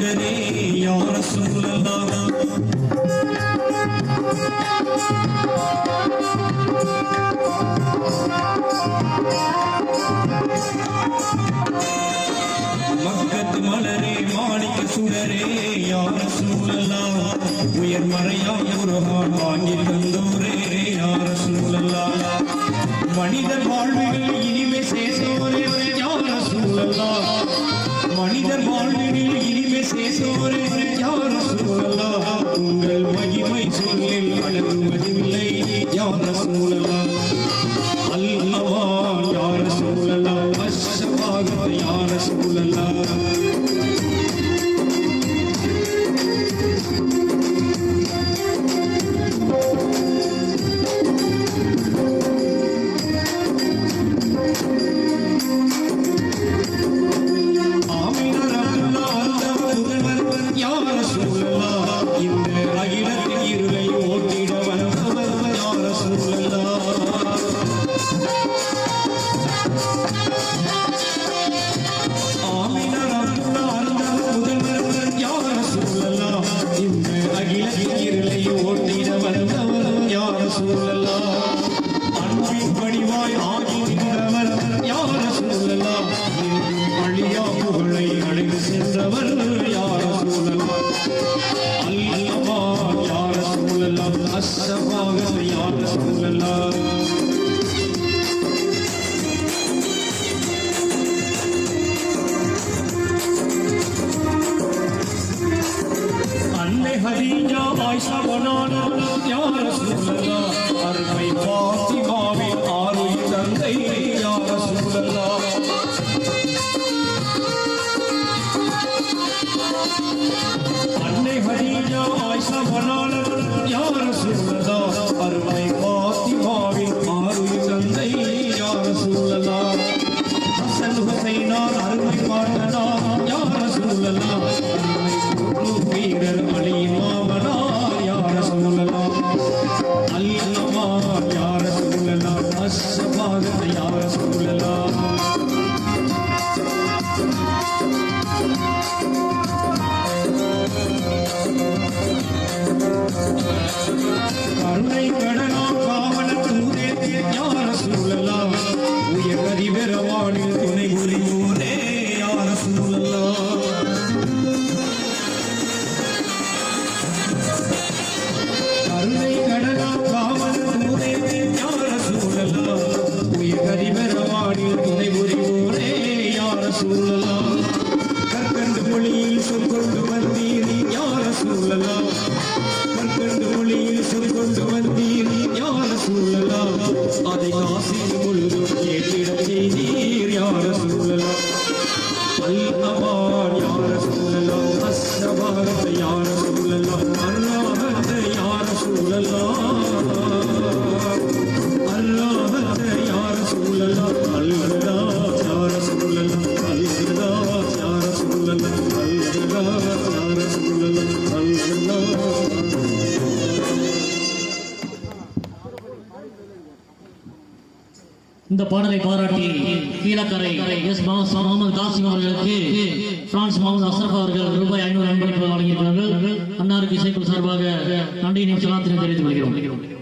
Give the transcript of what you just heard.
சுடரே யார சொல்லலாம் மக்கத்து மலரே மாணிக்க சுடரே யார சூழலாம் உயர் மறையா முருகான் வாங்கி தந்தோரே யார சூழலாம் மனிதர் உங்கள் மகிமை சொல்லில் வழங்குவதில்லை யார் சூழலா அகிலத்தின் இருளை ஓட்டிட வந்தவர் யார சூழலாம் இந்த அகிலத்தின் இருளை ஓட்டிட வந்தவர் யார சூழலாம் I'm ya Resulallah Arvay Fatima'vin arıyı tende ya Resulallah Anne கருணை கடனா காவல தூரே யார சூழலாம் உயர் கதிவெறவானில் துணை புரிவோரே யார சூழலா கருணை கடனா காவல யார உயர் துணை யார ரசூலா அதை காசில் முழுதும் கேட்டிட செய்தீர் யார் ரசூலா இந்த பாடலை பாராட்டி கீழக்கரை எஸ் முகமது காசிம் அவர்களுக்கு பிரான்ஸ் முகமது அசரப் அவர்கள் ரூபாய் ஐநூறு அன்பளிப்பு வழங்கியிருக்கிறார்கள். அன்னாருக்கு இசைக்குழு சார்பாக நன்றி நிமிஷம் தெரிவித்துக் கொள்கிறோம்.